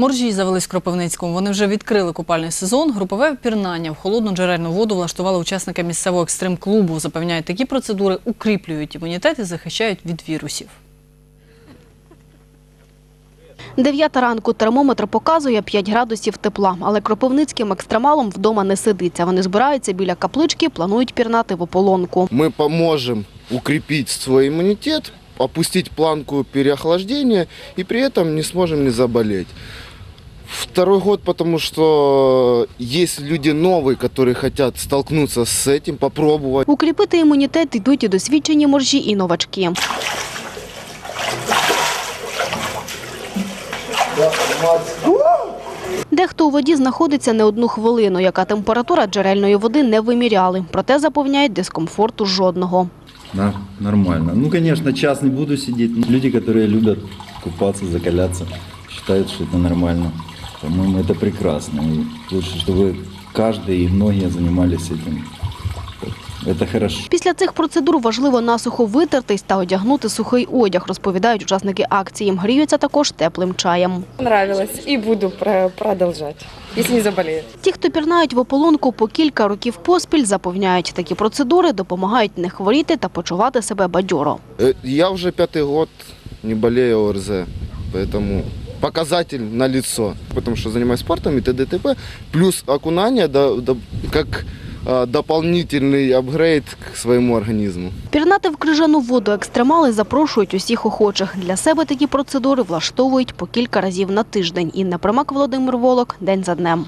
Моржі завелись в Кропивницькому. Вони вже відкрили купальний сезон. Групове пірнання в холодну джерельну воду влаштували учасники місцевого екстрим-клубу. Запевняють, такі процедури укріплюють імунітет і захищають від вірусів. Дев'ята ранку термометр показує 5 градусів тепла, але кропивницьким екстремалом вдома не сидиться. Вони збираються біля каплички, планують пірнати в ополонку. мы поможем укрепить свой иммунитет, опустить планку переохлаждения и при этом не сможем не заболеть. Второй год, потому что есть люди новые, которые хотят столкнуться с этим, попробовать. Укріпити імунітет йдуть і досвідчені моржі, і новачки. Дехто у воді знаходиться не одну хвилину, яка температура джерельної води не виміряли. Проте запевняють дискомфорту жодного. Да, нормально. Ну, конечно, час не буду сидеть. но Люди, которые любят купаться, закаляться, считают, что это нормально. По-моему, это прекрасно. И лучше, чтобы каждый и многие занимались этим. Это хорошо. Після цих процедур важливо насухо витертись та одягнути сухий одяг, розповідають учасники акції. Гріються також теплим чаєм. Нравилось и буду про- продолжать, если не заболею. Ті, хто пірнають в ополонку по кілька років поспіль, запевняють, такі процедури допомагають не хворіти та почувати себе бадьоро. Э, Я уже пятый год не болею ОРЗ, поэтому показатель на лицо, потому что занимаюсь спортом и т.д. т.п. Плюс окунание да, да, как а, дополнительный апгрейд к своему организму. Пірнати в крижану воду екстремали запрошують усіх охочих. Для себе такі процедури влаштовують по кілька разів на тиждень. Інна Примак, Володимир Волок. День за днем.